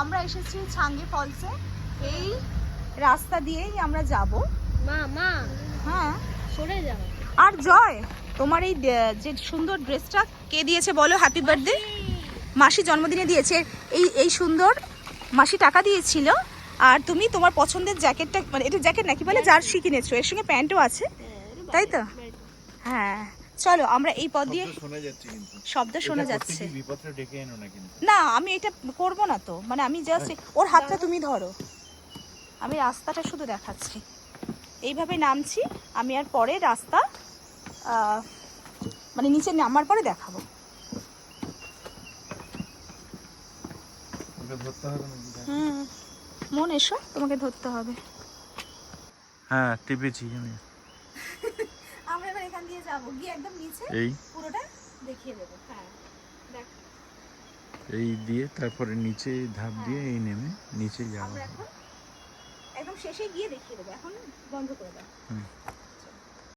আমরা এসেছি ছাঙ্গে ফলসে। এই রাস্তা দিয়েই আমরা যাব। মা মা। হ্যাঁ। সরে যাও। আর জয় তোমার এই যে সুন্দর ড্রেসটা কে দিয়েছে বলো হ্যাপি বার্থডে? মাসি। জন্মদিনে দিয়েছে। এই এই সুন্দর মাসি টাকা দিয়েছিল। আর তুমি তোমার পছন্দের জ্যাকেটটা মানে এটা জ্যাকেট নাকি বলে জার্সি কিনেছো? এর সঙ্গে প্যান্টও আছে। তাই তো? হ্যাঁ। চলো আমরা এই পথ দিয়ে শব্দ শোনা যাচ্ছে। না আমি এটা করব না তো। মানে আমি জাস্ট ওর হাতটা তুমি ধরো। আমি রাস্তাটা শুধু দেখাচ্ছি। এইভাবে নামছি আমি আর পরে রাস্তা আহ, মানে নিচে নামার পরে দেখাবো। হুম। মন এসো তোমাকে ধরতে হবে। হ্যাঁ টিপেছি আমি। দিয়ে যাব। গিয়ে একদম নিচে এই। পুরোটা দেখিয়ে দেবো। হ্যাঁ দেখ। এই দিয়ে তারপরে নিচে ধাপ দিয়ে এই নেমে নিচে যাওয়া। একদম শেষে গিয়ে দেখিয়ে দেবো। এখন বন্ধ করে দাও।